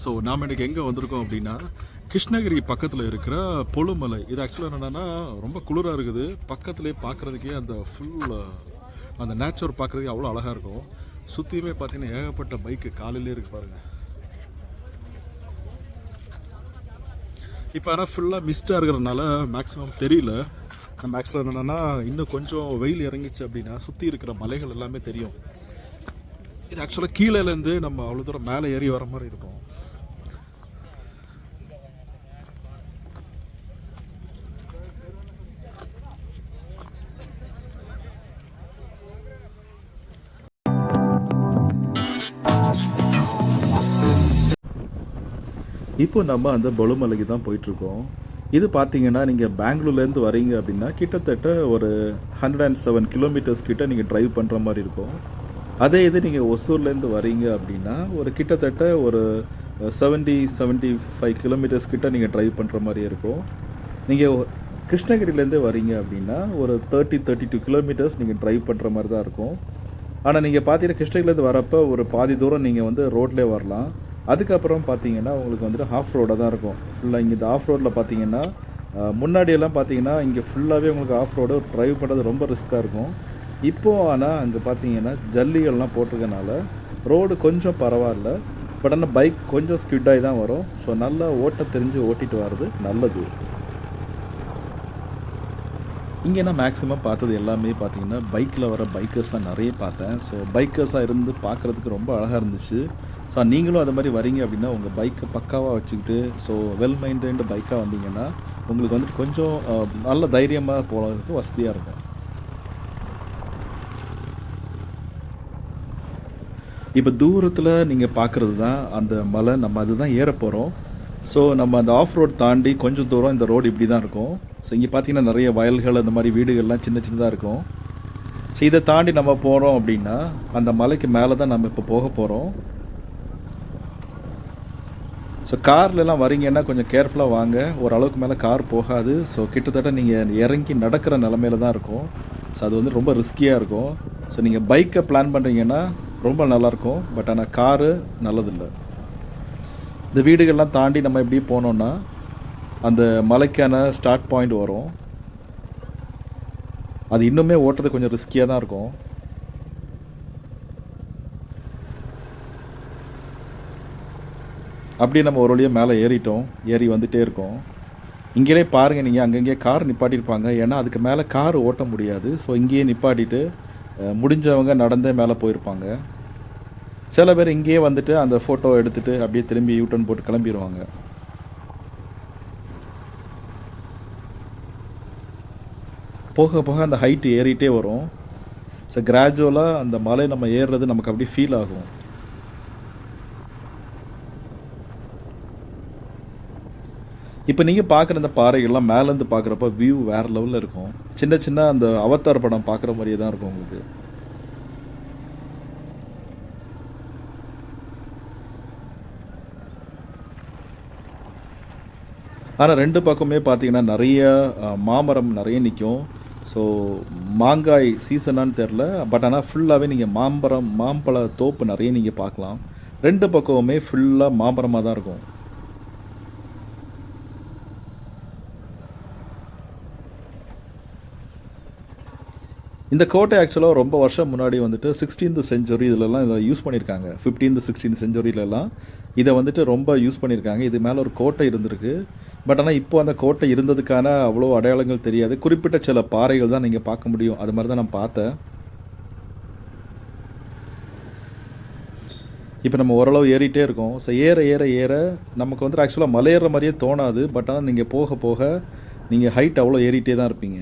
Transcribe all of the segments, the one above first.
So நாம் இன்றைக்கி எங்கே வந்திருக்கோம் அப்படின்னா கிருஷ்ணகிரி பக்கத்தில் இருக்கிற பொழுமலை. இது ஆக்சுவலாக என்னென்னா ரொம்ப குளிராக இருக்குது. பக்கத்துலேயே பார்க்குறதுக்கே அந்த ஃபுல் அந்த நேச்சர் பார்க்குறதுக்கு அவ்வளோ அழகாக இருக்கும். சுற்றியுமே பார்த்தீங்கன்னா ஏகப்பட்ட பைக்கு காலையிலே இருக்கு பாருங்கள் இப்போ ஆனால் ஃபுல்லாக மிஸ்டாக இருக்கிறதுனால மேக்ஸிமம் தெரியல. நம்ம ஆக்சுவலாக என்னென்னா இன்னும் கொஞ்சம் வெயில் இறங்கிச்சு அப்படின்னா சுற்றி இருக்கிற மலைகள் எல்லாமே தெரியும். இது ஆக்சுவலாக கீழேலேருந்து நம்ம அவ்வளோ தூரம் மேலே ஏறி வர மாதிரி இருக்கும். இப்போ நம்ம அந்த பொலுமலைக்கு தான் போயிட்டுருக்கோம். இது பார்த்தீங்கன்னா நீங்கள் பெங்களூர்லேருந்து வரீங்க அப்படின்னா கிட்டத்தட்ட ஒரு ஹண்ட்ரட் அண்ட் செவன் கிலோமீட்டர்ஸ் கிட்ட நீங்கள் ட்ரைவ் பண்ணுற மாதிரி இருக்கும். அதே இது நீங்கள் ஒசூர்லேருந்து வரீங்க அப்படின்னா ஒரு கிட்டத்தட்ட ஒரு செவன்ட்டி செவன்ட்டி ஃபைவ் கிலோமீட்டர்ஸ் கிட்ட நீங்கள் ட்ரைவ் பண்ணுற மாதிரி இருக்கும். நீங்கள் கிருஷ்ணகிரிலேருந்து வரீங்க அப்படின்னா ஒரு தேர்ட்டி தேர்ட்டி டூ கிலோமீட்டர்ஸ் நீங்கள் ட்ரைவ் பண்ணுற மாதிரி தான் இருக்கும். ஆனால் நீங்கள் பார்த்தீங்கன்னா கிருஷ்ணகிரிலேருந்து வரப்போ ஒரு பாதி தூரம் நீங்கள் வந்து ரோட்லேயே வரலாம். அதுக்கப்புறம் பார்த்தீங்கன்னா உங்களுக்கு வந்துட்டு ஆஃப் ரோடாக தான் இருக்கும். ஃபுல்லாக இங்கே இந்த ஆஃப் ரோட்டில் பார்த்தீங்கன்னா முன்னாடியெல்லாம் பார்த்தீங்கன்னா இங்கே ஃபுல்லாகவே உங்களுக்கு ஆஃப் ரோடு ட்ரைவ் பண்ணுறது ரொம்ப ரிஸ்க்காக இருக்கும். இப்போது ஆனால் அங்கே பார்த்தீங்கன்னா ஜல்லிகள்லாம் போட்டிருக்கனால ரோடு கொஞ்சம் பரவாயில்ல. பட் ஆனால் பைக் கொஞ்சம் ஸ்கிட்டாகி தான் வரும். ஸோ நல்லா ஓட்ட தெரிஞ்சு ஓட்டிகிட்டு வர்றது நல்லது. இங்கே நான் மேக்ஸிமம் பார்த்தது எல்லாமே பார்த்தீங்கன்னா பைக்கில் வர பைக்கர்ஸாக நிறைய பார்த்தேன். ஸோ பைக்கர்ஸாக இருந்து பார்க்குறதுக்கு ரொம்ப அழகாக இருந்துச்சு. ஸோ நீங்களும் அது மாதிரி வரீங்க அப்படின்னா உங்கள் பைக்கை பக்காவாக வச்சுக்கிட்டு ஸோ வெல் மைண்டட் பைக்காக வந்தீங்கன்னா உங்களுக்கு வந்துட்டு கொஞ்சம் நல்ல தைரியமாக போகிறதுக்கு வசதியாக இருக்கும். இப்போ தூரத்தில் நீங்கள் பார்க்குறது தான் அந்த மலை. நம்ம அதுதான் ஏற போகிறோம் ஸோ நம்ம அந்த ஆஃப் ரோட் தாண்டி கொஞ்சம் தூரம் இந்த ரோடு இப்படி தான் இருக்கும். ஸோ இங்கே பார்த்தீங்கன்னா நிறைய வயல்கள் அந்த மாதிரி வீடுகள்லாம் சின்ன சின்னதாக இருக்கும். ஸோ இதை தாண்டி நம்ம போகிறோம் அப்படின்னா அந்த மலைக்கு மேலே தான் நம்ம இப்போ போக போகிறோம் ஸோ கார்லலாம் வரீங்கன்னா கொஞ்சம் கேர்ஃபுல்லாக வாங்க. ஓரளவுக்கு மேலே கார் போகாது. ஸோ கிட்டத்தட்ட நீங்கள் இறங்கி நடக்கிற நிலமையில தான் இருக்கும். ஸோ அது வந்து ரொம்ப ரிஸ்கியாக இருக்கும். ஸோ நீங்கள் பைக்கை பிளான் பண்ணுறீங்கன்னா ரொம்ப நல்லாயிருக்கும் பட் ஆனால் காரு நல்லதில்லை. இந்த வீடுகள்லாம் தாண்டி நம்ம எப்படி போனோம்னா அந்த மலைக்கான ஸ்டார்ட் பாயிண்ட் வரும். அது இன்னுமே ஓட்டுறது கொஞ்சம் ரிஸ்கியாக தான் இருக்கும். அப்படியே நம்ம ஒரு வழியாக மேலே ஏறிட்டோம். ஏறி வந்துகிட்டே இருக்கோம். இங்கேயே பாருங்கள் நீங்கள் அங்கங்கே கார் நிப்பாட்டியிருப்பாங்க. ஏன்னா அதுக்கு மேலே கார் ஓட்ட முடியாது. ஸோ இங்கேயே நிப்பாட்டிட்டு முடிஞ்சவங்க நடந்தே மேலே போயிருப்பாங்க. சில பேர் இங்கேயே வந்துட்டு அந்த ஃபோட்டோ எடுத்துட்டு அப்படியே திரும்பி யூட்டன் போட்டு கிளம்பிடுவாங்க போக போக அந்த ஹைட் ஏறிட்டே வரும். ஸோ கிராஜுவலாக அந்த மலை நம்ம ஏறுறது நமக்கு அப்படியே ஃபீல் ஆகும். இப்போ நீங்கள் பார்க்குற இந்த பாறைகள்லாம் மேலேருந்து பார்க்குறப்ப வியூ வேறு லெவலில் இருக்கும். சின்ன சின்ன அந்த அவத்தார் படம் பார்க்குற மாதிரியே தான் இருக்கும் உங்களுக்கு. ஆனால் ரெண்டு பக்கமே பார்த்தீங்கன்னா நிறைய மாமரம் நிறைய நிற்கும் ஸோ மாங்காய் சீசனான்னு தெரில பட் ஆனால் ஃபுல்லாகவே நீங்கள் மாம்பரம் மாம்பழ தோப்பு நிறைய நீங்கள் பார்க்கலாம். ரெண்டு பக்கமுமே ஃபுல்லாக மாம்பரமாக தான் இருக்கும். இந்த கோட்டை ஆக்சுவலாக ரொம்ப வருஷம் முன்னாடி வந்துட்டு சிக்ஸ்டீன்த் செஞ்சுரி இதிலலாம் இதை யூஸ் பண்ணியிருக்காங்க. ஃபிஃப்டீன்த் சிக்ஸ்டீன்த் செஞ்சுரியிலலாம் இதை வந்துட்டு ரொம்ப யூஸ் பண்ணியிருக்காங்க. இது மேலே ஒரு கோட்டை இருந்திருக்கு. பட் ஆனால் இப்போ அந்த கோட்டை இருந்ததுக்கான அவ்வளோ அடையாளங்கள் தெரியாது. குறிப்பிட்ட சில பாறைகள் தான் நீங்கள் பார்க்க முடியும். அது மாதிரி தான் நான் பார்த்தேன். இப்போ நம்ம ஓரளவு ஏறிட்டே இருக்கோம். ஸோ ஏற ஏற ஏற நமக்கு வந்துட்டு ஆக்சுவலாக மலையேற மாதிரியே தோணாது. பட் ஆனால் நீங்கள் போக போக நீங்கள் ஹைட் அவ்வளோ ஏறிட்டே தான் இருப்பீங்க.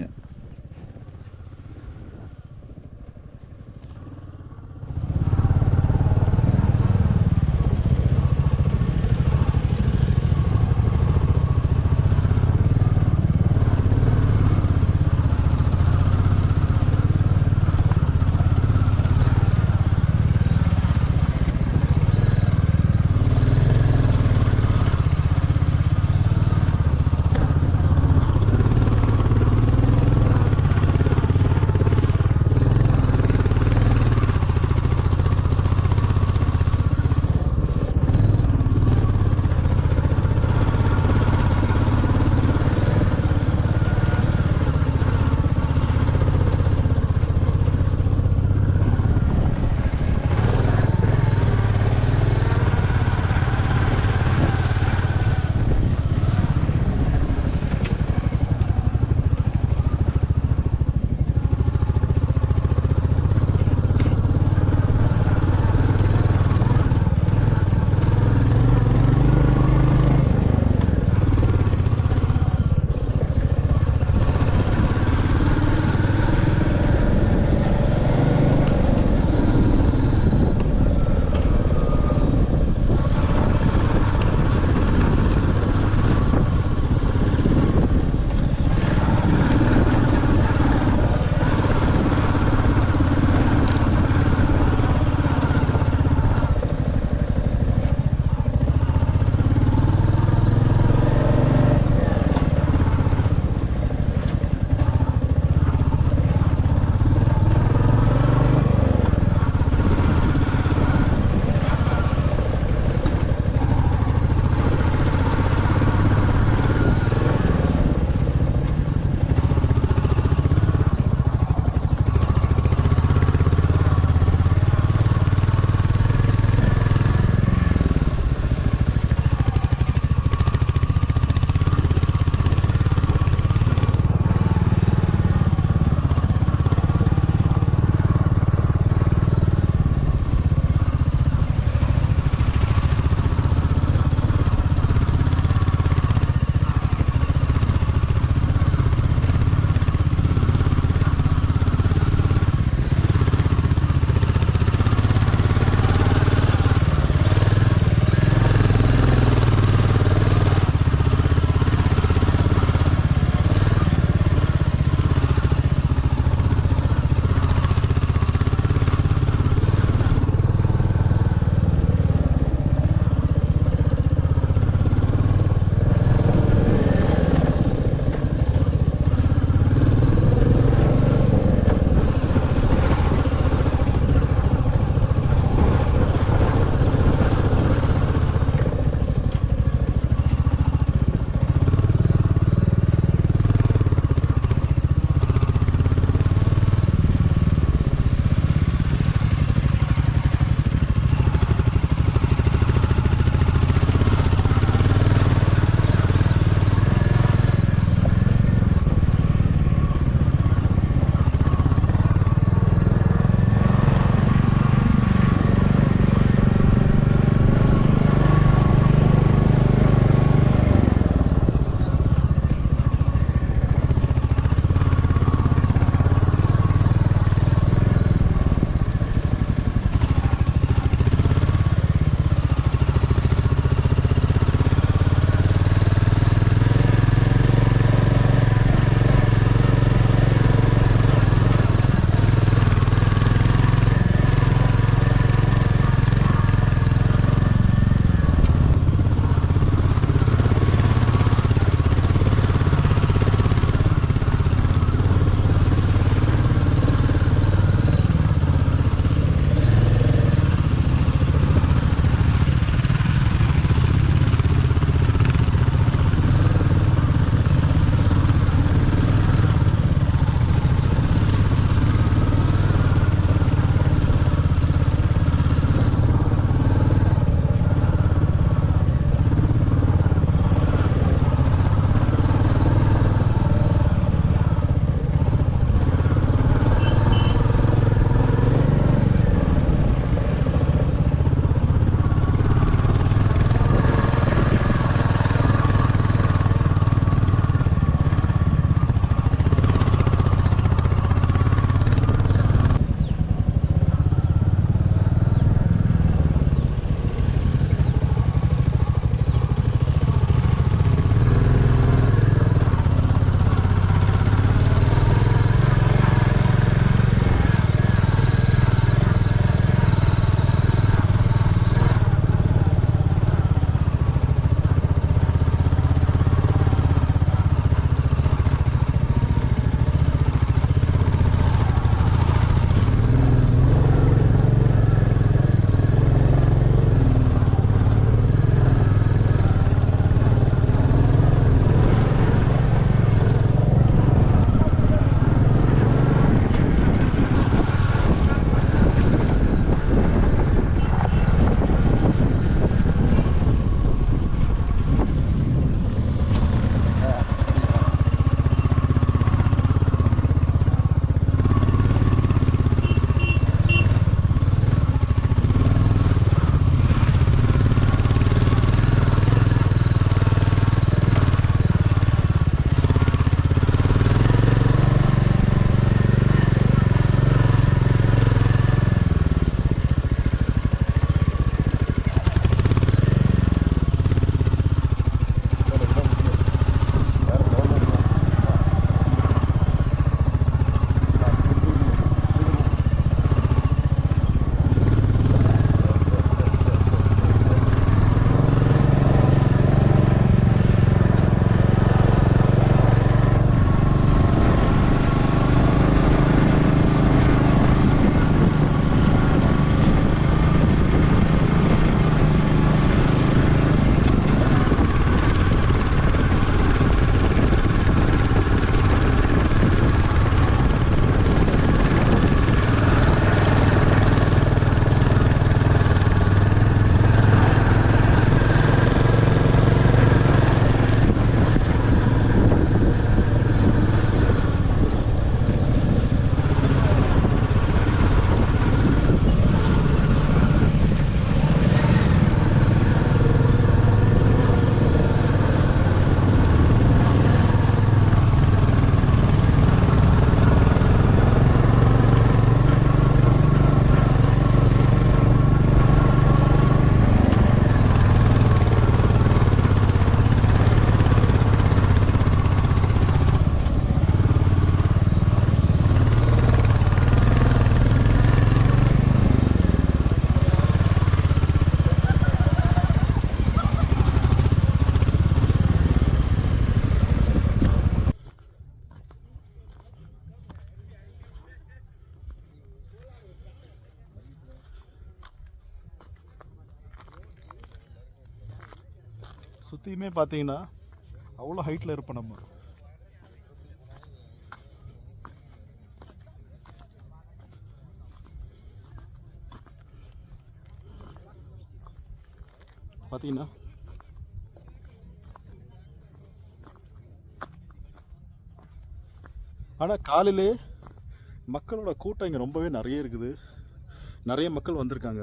எல்லாத்தையுமே பார்த்தீங்கன்னா அவ்வளோ ஹைட்டில் இருப்போம் நம்ம. பார்த்தீங்கன்னா ஆனால் காலையிலே மக்களோட கூட்டம் இங்கே ரொம்பவே நிறைய இருக்குது. நிறைய மக்கள் வந்திருக்காங்க.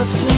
left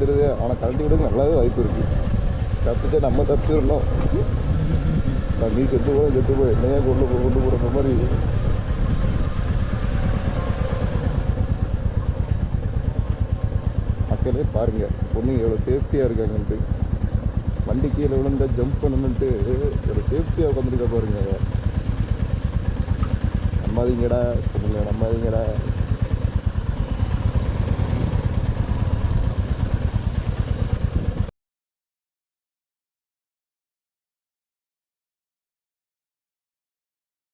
இதுலேருந்து தெரியுது அவனை கழட்டி விடுங்க நல்லாவே வாய்ப்பு இருக்குது தப்பிச்சா நம்ம தப்பிச்சிடணும் நான் நீ செத்து போய் செத்து போய் என்னையா கொண்டு போ கொண்டு போகிற மாதிரி. மக்களே பாருங்க பொண்ணுங்க எவ்வளோ சேஃப்டியாக இருக்காங்கன்ட்டு. வண்டி கீழே விழுந்த ஜம்ப் பண்ணணுன்ட்டு எவ்வளோ சேஃப்டியாக உட்காந்துருக்கா பாருங்க. அவ. நம்பாதீங்கடா பொண்ணுங்க நம்பாதீங்கடா